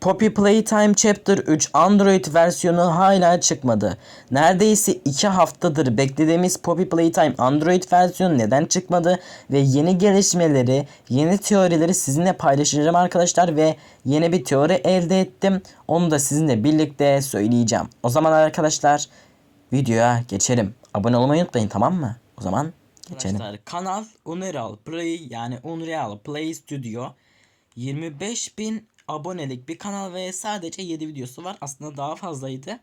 Poppy Playtime Chapter 3 Android versiyonu hala çıkmadı. Neredeyse 2 haftadır beklediğimiz Poppy Playtime Android versiyonu neden çıkmadı ve yeni gelişmeleri, yeni teorileri sizinle paylaşacağım arkadaşlar ve yeni bir teori elde ettim. Onu da sizinle birlikte söyleyeceğim. O zaman arkadaşlar videoya geçelim. Abone olmayı unutmayın tamam mı? O zaman geçelim. Arkadaşlar kanal Unreal Play yani Unreal Play Studio 25.000 abonelik bir kanal ve sadece 7 videosu var. Aslında daha fazlaydı.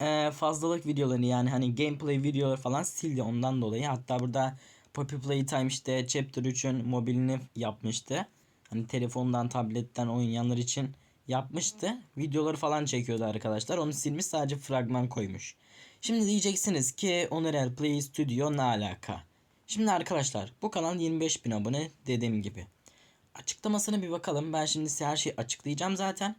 Ee, fazlalık videolarını yani hani gameplay videoları falan sildi ondan dolayı. Hatta burada Poppy Playtime işte Chapter 3'ün mobilini yapmıştı. Hani telefondan, tabletten oynayanlar için yapmıştı. Videoları falan çekiyordu arkadaşlar. Onu silmiş sadece fragman koymuş. Şimdi diyeceksiniz ki Unreal Play Studio ne alaka? Şimdi arkadaşlar bu kanal 25.000 abone dediğim gibi. Açıklamasına bir bakalım. Ben şimdi size her şeyi açıklayacağım zaten.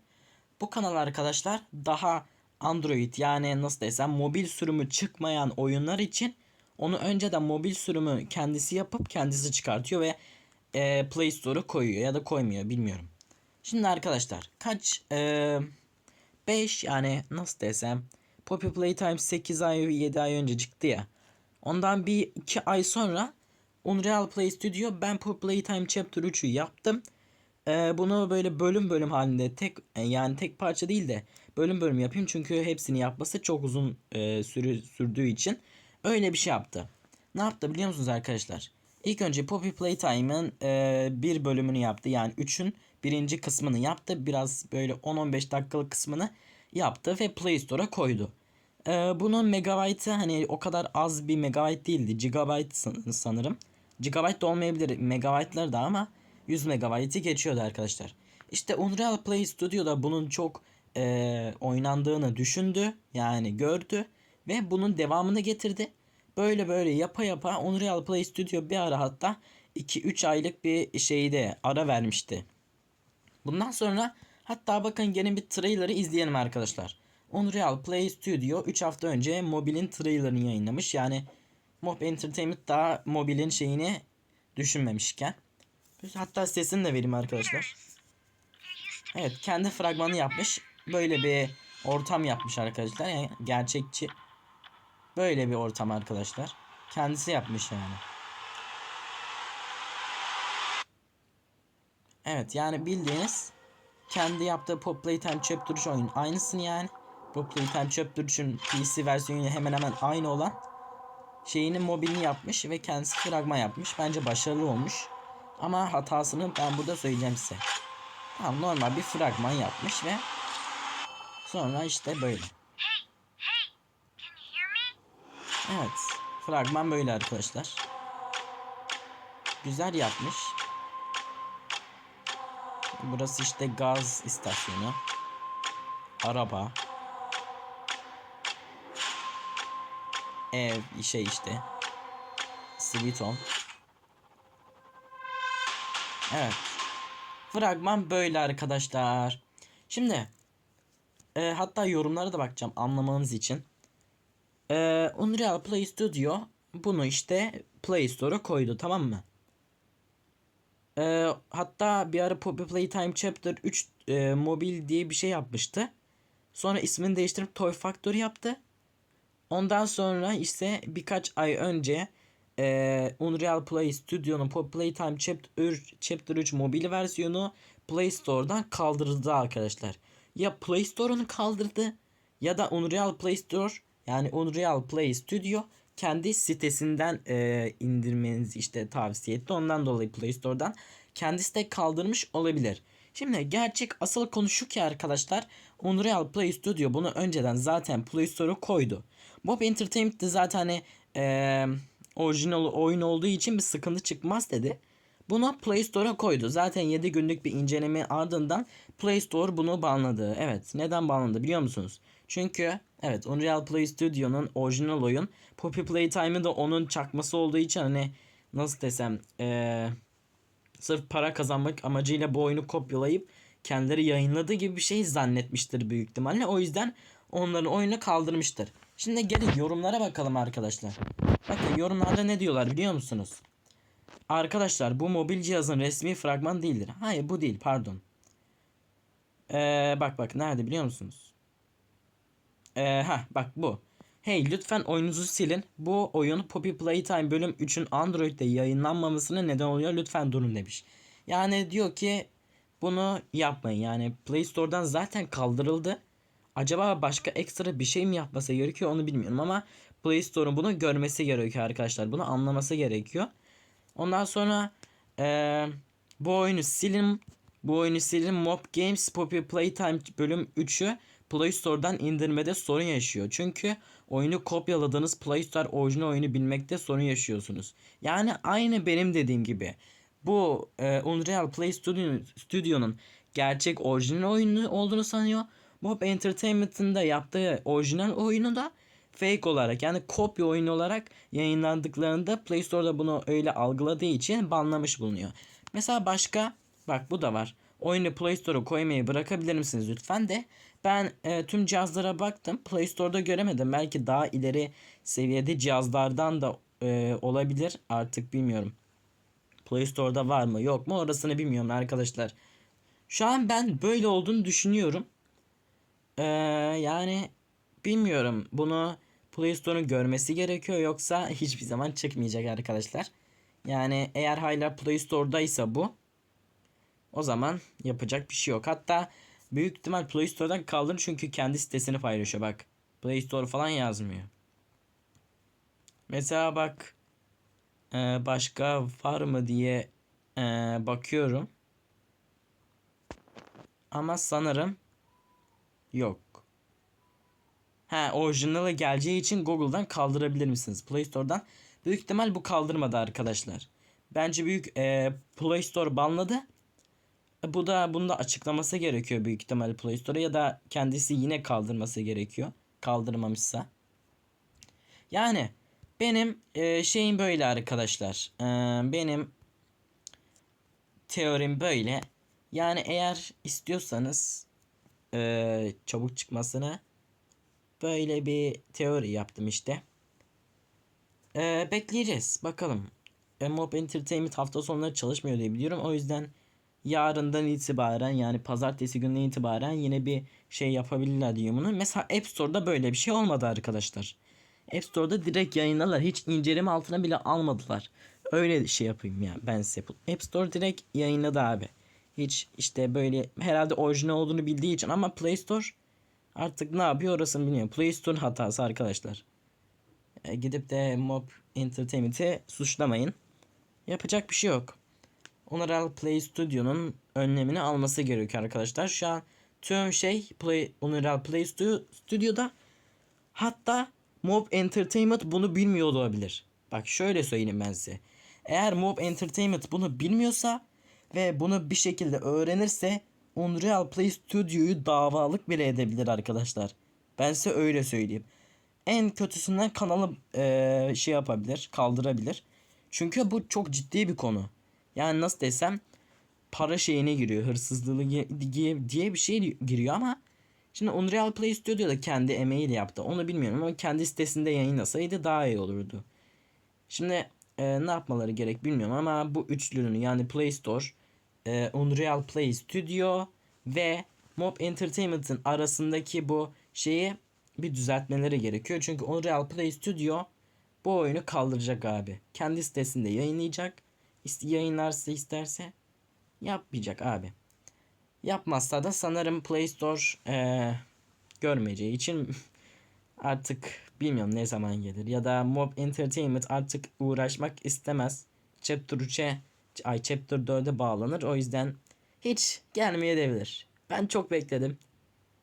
Bu kanal arkadaşlar daha Android yani nasıl desem mobil sürümü çıkmayan oyunlar için onu önceden mobil sürümü kendisi yapıp kendisi çıkartıyor ve e, Play Store'a koyuyor ya da koymuyor bilmiyorum. Şimdi arkadaşlar kaç 5 yani nasıl desem Poppy Playtime 8 ay 7 ay önce çıktı ya. Ondan bir 2 ay sonra Unreal Play Studio ben Poppy Playtime Chapter 3'ü yaptım. Ee, bunu böyle bölüm bölüm halinde tek yani tek parça değil de bölüm bölüm yapayım çünkü hepsini yapması çok uzun e, sürü, sürdüğü için öyle bir şey yaptı. Ne yaptı biliyor musunuz arkadaşlar? İlk önce Poppy Playtime'ın e, bir bölümünü yaptı. Yani 3'ün birinci kısmını yaptı. Biraz böyle 10-15 dakikalık kısmını yaptı ve Play Store'a koydu. E, bunun megabaytı hani o kadar az bir megabayt değildi. Gigabyte san- sanırım. Gigabyte de olmayabilir. Megabaytlar da ama 100 megabaytı geçiyordu arkadaşlar. İşte Unreal Play Studio'da bunun çok e, oynandığını düşündü. Yani gördü. Ve bunun devamını getirdi. Böyle böyle yapa yapa Unreal Play Studio bir ara hatta 2-3 aylık bir şeyde ara vermişti. Bundan sonra hatta bakın gene bir trailer'ı izleyelim arkadaşlar. Unreal Play Studio 3 hafta önce mobilin trailer'ını yayınlamış. Yani Mob Entertainment daha mobilin şeyini düşünmemişken. Hatta sesini de vereyim arkadaşlar. Evet kendi fragmanı yapmış. Böyle bir ortam yapmış arkadaşlar. Yani gerçekçi. Böyle bir ortam arkadaşlar. Kendisi yapmış yani. Evet yani bildiğiniz kendi yaptığı Pop Playtime Chapter 3 oyun aynısını yani. Playtime Chapter 3'ün PC versiyonuyla hemen hemen aynı olan şeyinin mobilini yapmış ve kendisi fragman yapmış. Bence başarılı olmuş. Ama hatasını ben burada söyleyeceğim size. Tamam normal bir fragman yapmış ve sonra işte böyle. Evet. Fragman böyle arkadaşlar. Güzel yapmış. Burası işte gaz istasyonu. Araba. Ev şey işte. Home. Evet. Fragman böyle arkadaşlar. Şimdi e, hatta yorumlara da bakacağım anlamanız için. E, Unreal Play Studio bunu işte Play Store'a koydu tamam mı? E, hatta bir ara Poppy Playtime Chapter 3 e, mobil diye bir şey yapmıştı. Sonra ismini değiştirip Toy Factory yaptı. Ondan sonra ise birkaç ay önce e, Unreal Play Studio'nun Playtime Chapter 3, Chapter 3 mobil versiyonu Play Store'dan kaldırıldı arkadaşlar. Ya Play Store'unu kaldırdı ya da Unreal Play Store yani Unreal Play Studio kendi sitesinden e, indirmenizi işte tavsiye etti. Ondan dolayı Play Store'dan kendisi de kaldırmış olabilir. Şimdi gerçek asıl konu şu ki arkadaşlar Unreal Play Studio bunu önceden zaten Play Store'a koydu. Mob Entertainment de zaten hani e, orijinal oyun olduğu için bir sıkıntı çıkmaz dedi. Bunu Play Store'a koydu. Zaten 7 günlük bir inceleme ardından Play Store bunu banladı. Evet neden banladı biliyor musunuz? Çünkü evet Unreal Play Studio'nun orijinal oyun Poppy Playtime'ı da onun çakması olduğu için hani nasıl desem eee sırf para kazanmak amacıyla bu oyunu kopyalayıp kendileri yayınladığı gibi bir şey zannetmiştir büyük ihtimalle. O yüzden onların oyunu kaldırmıştır. Şimdi gelin yorumlara bakalım arkadaşlar. Bakın yorumlarda ne diyorlar biliyor musunuz? Arkadaşlar bu mobil cihazın resmi fragman değildir. Hayır bu değil pardon. Ee, bak bak nerede biliyor musunuz? Ee, ha bak bu. Hey lütfen oyununuzu silin. Bu oyun Poppy Playtime bölüm 3'ün Android'de yayınlanmamasına neden oluyor. Lütfen durun demiş. Yani diyor ki bunu yapmayın. Yani Play Store'dan zaten kaldırıldı. Acaba başka ekstra bir şey mi yapması gerekiyor onu bilmiyorum ama Play Store'un bunu görmesi gerekiyor arkadaşlar. Bunu anlaması gerekiyor. Ondan sonra eee, bu oyunu silin. Bu oyunu silin. Mob Games Poppy Playtime bölüm 3'ü Play Store'dan indirmede sorun yaşıyor. Çünkü oyunu kopyaladığınız Play Store orijinal oyunu bilmekte sorun yaşıyorsunuz. Yani aynı benim dediğim gibi. Bu e, Unreal Play Studio, Studio'nun gerçek orijinal oyunu olduğunu sanıyor. Mob Entertainment'ın da yaptığı orijinal oyunu da fake olarak yani kopya oyunu olarak yayınlandıklarında Play Store'da bunu öyle algıladığı için banlamış bulunuyor. Mesela başka bak bu da var. Oyunu Play Store'a koymayı bırakabilir misiniz lütfen de ben e, tüm cihazlara baktım. Play Store'da göremedim. Belki daha ileri seviyede cihazlardan da e, olabilir. Artık bilmiyorum. Play Store'da var mı yok mu orasını bilmiyorum arkadaşlar. Şu an ben böyle olduğunu düşünüyorum. Ee, yani bilmiyorum bunu Play Store'un görmesi gerekiyor yoksa hiçbir zaman çıkmayacak arkadaşlar. Yani eğer hala Play Store'daysa bu o zaman yapacak bir şey yok. Hatta büyük ihtimal Play Store'dan kaldırır çünkü kendi sitesini paylaşıyor bak. Play Store falan yazmıyor. Mesela bak e, başka var mı diye e, bakıyorum. Ama sanırım yok. Ha orijinali geleceği için Google'dan kaldırabilir misiniz? Play Store'dan. Büyük ihtimal bu kaldırmadı arkadaşlar. Bence büyük e, Play Store banladı. E, Bu da bunu da açıklaması gerekiyor büyük ihtimal Play Store'a ya da kendisi yine kaldırması gerekiyor. Kaldırmamışsa. Yani benim e, şeyim böyle arkadaşlar. E, benim teorim böyle. Yani eğer istiyorsanız e, çabuk çıkmasını böyle bir teori yaptım işte. E, bekleyeceğiz bakalım. E, Mob Entertainment hafta sonları çalışmıyor diye biliyorum. O yüzden yarından itibaren yani pazartesi gününe itibaren yine bir şey yapabilirler diye bunu. Mesela App Store'da böyle bir şey olmadı arkadaşlar. App Store'da direkt yayınladılar. Hiç inceleme altına bile almadılar. Öyle şey yapayım ya ben size. App Store direkt yayınladı abi. Hiç işte böyle herhalde orijinal olduğunu bildiği için ama Play Store artık ne yapıyor orasını bilmiyorum. Play Store'un hatası arkadaşlar. E, gidip de Mob Entertainment'i suçlamayın. Yapacak bir şey yok. Unreal Play Studio'nun önlemini alması gerekiyor arkadaşlar. Şu an tüm şey Play, Unreal Play Studio, Studio'da hatta Mob Entertainment bunu bilmiyor olabilir. Bak şöyle söyleyeyim ben size. Eğer Mob Entertainment bunu bilmiyorsa ve bunu bir şekilde öğrenirse Unreal Play Studio'yu davalık bile edebilir arkadaşlar. Ben size öyle söyleyeyim. En kötüsünden kanalı eee, şey yapabilir, kaldırabilir. Çünkü bu çok ciddi bir konu. Yani nasıl desem para şeyine giriyor, hırsızlığı diye bir şey giriyor ama şimdi Unreal Play Studio da kendi emeğiyle yaptı. Onu bilmiyorum ama kendi sitesinde yayınlasaydı daha iyi olurdu. Şimdi e, ne yapmaları gerek bilmiyorum ama bu üçlünün yani Play Store, e, Unreal Play Studio ve Mob Entertainment'ın arasındaki bu şeyi bir düzeltmeleri gerekiyor. Çünkü Unreal Play Studio bu oyunu kaldıracak abi. Kendi sitesinde yayınlayacak. Yayınlarsa isterse yapmayacak abi. Yapmazsa da sanırım Play Store e, görmeyeceği için artık bilmiyorum ne zaman gelir. Ya da Mob Entertainment artık uğraşmak istemez. Chapter 3'e ay Chapter 4'e bağlanır. O yüzden hiç gelmeyebilir. Ben çok bekledim.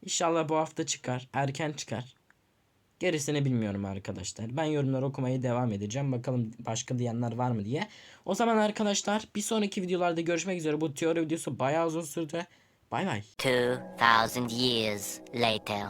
İnşallah bu hafta çıkar. Erken çıkar. Gerisini bilmiyorum arkadaşlar. Ben yorumları okumaya devam edeceğim. Bakalım başka diyenler var mı diye. O zaman arkadaşlar bir sonraki videolarda görüşmek üzere. Bu teori videosu bayağı uzun sürdü. Bay bay. 2,000 years later.